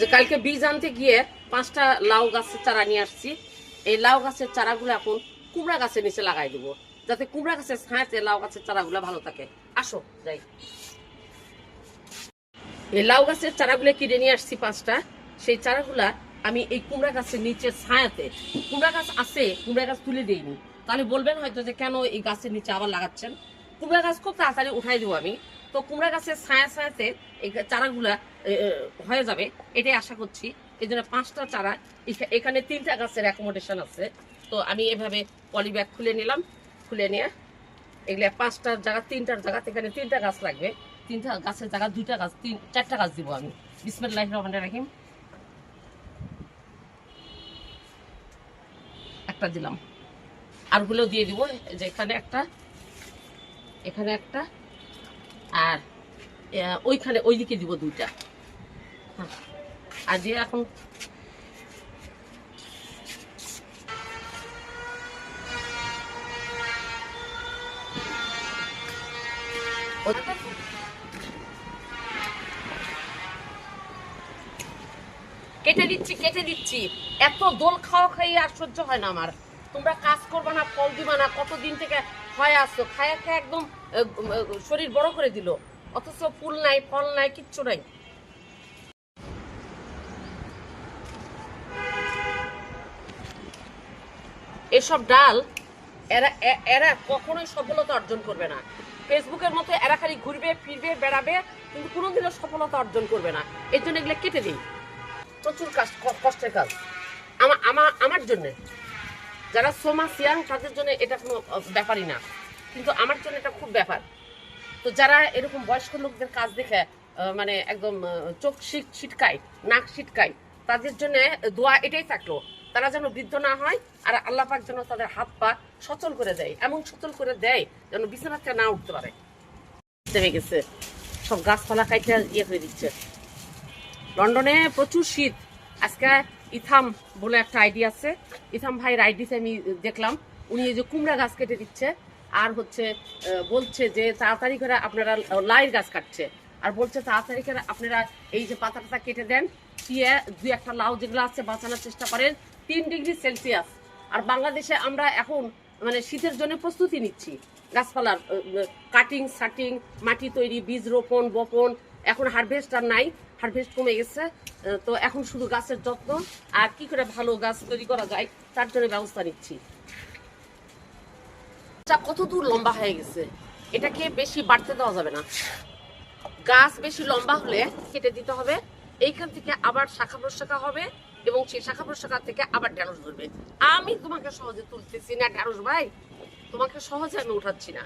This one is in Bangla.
যে কালকে বীজ আনতে গিয়ে পাঁচটা লাউ গাছের চারা নিয়ে আসছি। এই লাউ গাছের চারাগুলো এখন কুমড়া গাছের নিচে লাগাই দেবো। যাতে কুমড়া গাছের ছায়াতে লাউ গাছের চারাগুলো ভালো থাকে। আসো, যাই। এই লাউ গাছের চারাগুলো কিনে নিয়ে আসছি পাঁচটা। সেই চারাগুলা আমি এই কুমড়া গাছের নিচে ছায়াতে, কুমড়া গাছ আছে, কুমড়া গাছ তুলে দিইনি। তাহলে বলবেন হয়তো যে কেন এই গাছের নিচে আবার লাগাচ্ছেন? কুমড়া গাছ খুব তাড়াতাড়ি উঠাই দেবো আমি। তো কুমড়া গাছের ছায়া ছায়াতে এই চারাগুলা হয়ে যাবে, এটাই আশা করছি। এই জন্য পাঁচটা চারা, এখা- এখানে তিনটা গাছের অ্যাকোমোডেশন আছে। তো আমি এভাবে পলি ব্যাগ খুলে নিলাম, খুলে নিয়ে এগুলা পাঁচটার জায়গা, তিনটার জায়গা, এখানে তিনটা গাছ লাগবে। তিনটা গাছের জায়গা, দুইটা গাছ, তিন, চারটা গাছ দিব আমি। বিসমিল্লাহ রহমান রাহিম। একটা দিলাম। আরগুলো দিয়ে দিব যে এখানে একটা এখানে একটা আর ওইখানে, ওইদিকে দিব দুইটা। আর দিয়ে এখন কেটে দিচ্ছি কেটে দিচ্ছি। এত দোল খাওয়া খাইয়ে আর সহ্য হয় না আমার। তোমরা কাজ করবা না, ফল দিবা না, কতদিন থেকে হয় আসছো খায়া খায় একদম শরীর বড় করে দিল। অথচ ফুল নাই, ফল নাই, কিচ্ছু নাই। এসব ডাল, এরা এরা কখনোই সফলতা অর্জন করবে না। ফেসবুকের মতো এরা খালি ঘুরবে, ফিরবে, বেড়াবে, কিন্তু কোনোদিনও সফলতা অর্জন করবে না। এর জন্য এগুলো কেটে দিই। প্রচুর কাজ কষ্টের কাজ। আমার আমার জন্যে। যারা সোমা সিয়াং, তাদের জন্য এটা কোনো ব্যাপারই না। কিন্তু আমার জন্য এটা খুব ব্যাপার। তো যারা এরকম বয়স্ক লোকদের কাজ দেখে মানে একদম চোখ শীত ছিটকায়, নাক ছিটকায়, তাদের জন্য দোয়া এটাই থাকল, তারা যেন বৃদ্ধ না হয় আর আল্লাহ পাক যেন তাদের হাত পা সচল করে দেয়, এমন সচল করে দেয় যেন বিছানা থেকে না উঠতে পারে। দেবে গেছে। সব গাছপালা কাইতে ইয়ে করে দিচ্ছে। লন্ডনে প্রচুর শীত। আজকে ইথাম বলে একটা আইডি আছে। ইথাম ভাইয়ের আইডিতে আমি দেখলাম। উনি এই যে কুমড়া গাছ কেটে দিচ্ছে আর হচ্ছে বলছে যে তাড়াতাড়ি করে আপনারা লাইয়ের গাছ কাটছে। আর বলছে তাড়াতাড়ি করে আপনারা এই যে পাতা টাতা কেটে দেন, দিয়ে দুই একটা লাউ যেগুলো আছে বাঁচানোর চেষ্টা করেন, তিন ডিগ্রি সেলসিয়াস। আর বাংলাদেশে আমরা এখন মানে শীতের জন্য প্রস্তুতি নিচ্ছি। গাছপালার কাটিং, সাটিং, মাটি তৈরি, বীজ রোপণ, বপন এখন হারভেস্ট আর নাই হারভেস্ট কমে গেছে তো এখন শুধু গাছের যত্ন, আর কি করে ভালো গাছ তৈরি করা যায়, তার জন্য ব্যবস্থা নিচ্ছি। কত দূর লম্বা হয়ে গেছে, এটাকে বেশি বাড়তে দেওয়া যাবে না। গাছ বেশি লম্বা হলে কেটে দিতে হবে, এইখান থেকে আবার শাখা প্রশাখা হবে, এবং সেই শাখা প্রশাখা থেকে আবার ঢেঁড়স ধরবে। আমি তোমাকে সহজে তুলতেছি না ঢেঁড়স ভাই, তোমাকে সহজে আমি উঠাচ্ছি না।